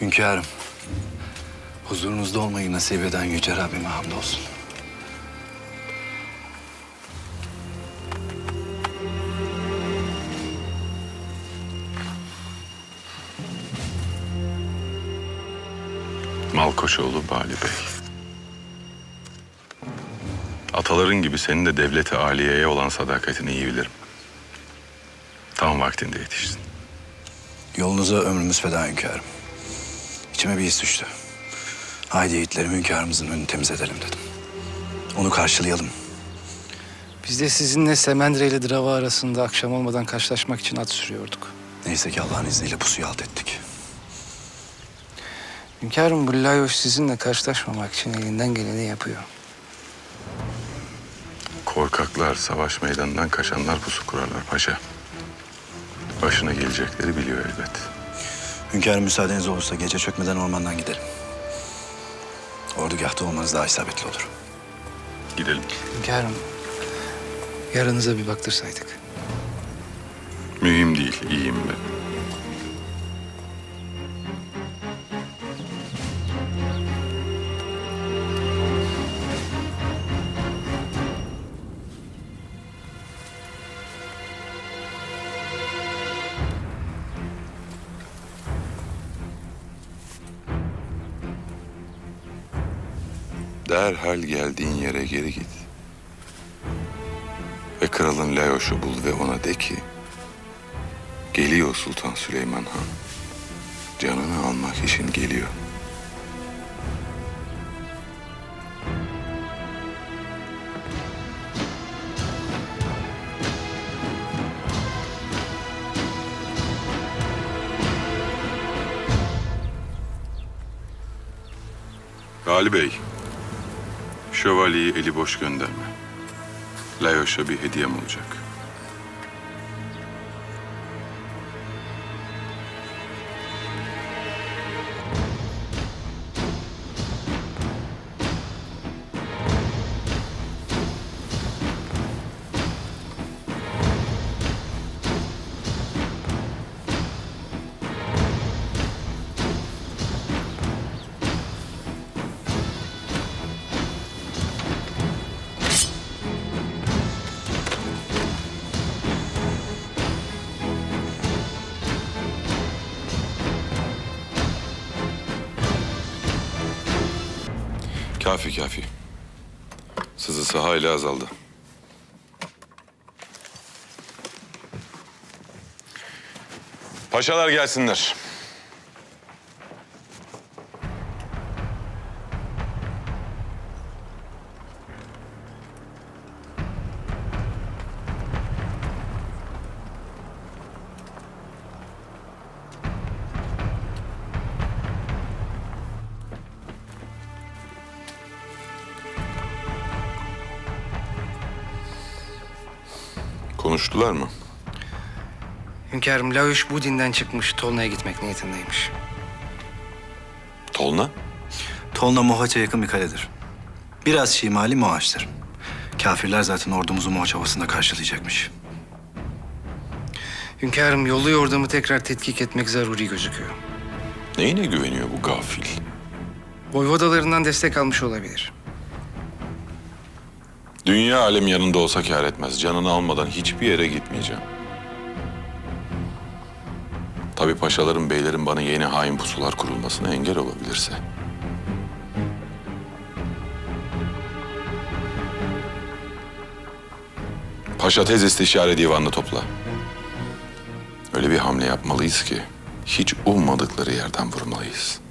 Hünkârım. Huzurunuzda olmayı nasip eden Yüce Rabbime hamdolsun. Malkoçoğlu Bali Bey. Ataların gibi senin de devleti aliyeye olan sadakatini iyi bilirim. Tam vaktinde yetiştin. Yolunuza ömrümüz feda hünkârım. İçime bir his düştü. Haydi yiğitlerim hünkârımızın önünü temiz edelim dedim. Onu karşılayalım. Biz de sizinle Semendre ile Drava arasında akşam olmadan karşılaşmak için at sürüyorduk. Neyse ki Allah'ın izniyle pusuyu alt ettik. Hünkârım bu Layoş sizinle karşılaşmamak için elinden geleni yapıyor. Korkaklar savaş meydanından kaçanlar pusu kurarlar paşa. Başına gelecekleri biliyor elbet. Hünkârım müsaadeniz olursa gece çökmeden ormandan gidelim. Ordugahta olmanız daha isabetli olur. Gidelim. Hünkârım yarınıza bir baktırsaydık. Mühim değil, iyiyim ben. Derhal geldiğin yere geri git. Ve kralın Layoş'u bul ve ona de ki... Geliyor Sultan Süleyman Han. Canını almak için geliyor. Ali Bey, şövalyeyi eli boş gönderme. Layoş'a bir hediyem olacak. Kafi kafi. Sızısı hayli azaldı. Paşalar gelsinler. Konuştular mı? Hünkârım Layoş bu dinden çıkmış Tolna'ya gitmek niyetindeymiş. Tolna? Tolna Mohaç'a yakın bir kaledir. Biraz şimali Mohaç'tır. Kafirler zaten ordumuzu Mohaç havasında karşılayacakmış. Hünkârım yollu yordamı tekrar tetkik etmek zaruri gözüküyor. Neyine güveniyor bu gafil? Voyvodalarından destek almış olabilir. Dünya alem yanında olsa kâr etmez. Canını almadan hiçbir yere gitmeyeceğim. Tabii paşaların, beylerin bana yeni hain pusular kurulmasına engel olabilirse. Paşa tez istişare divanını topla. Öyle bir hamle yapmalıyız ki hiç ummadıkları yerden vurmalıyız.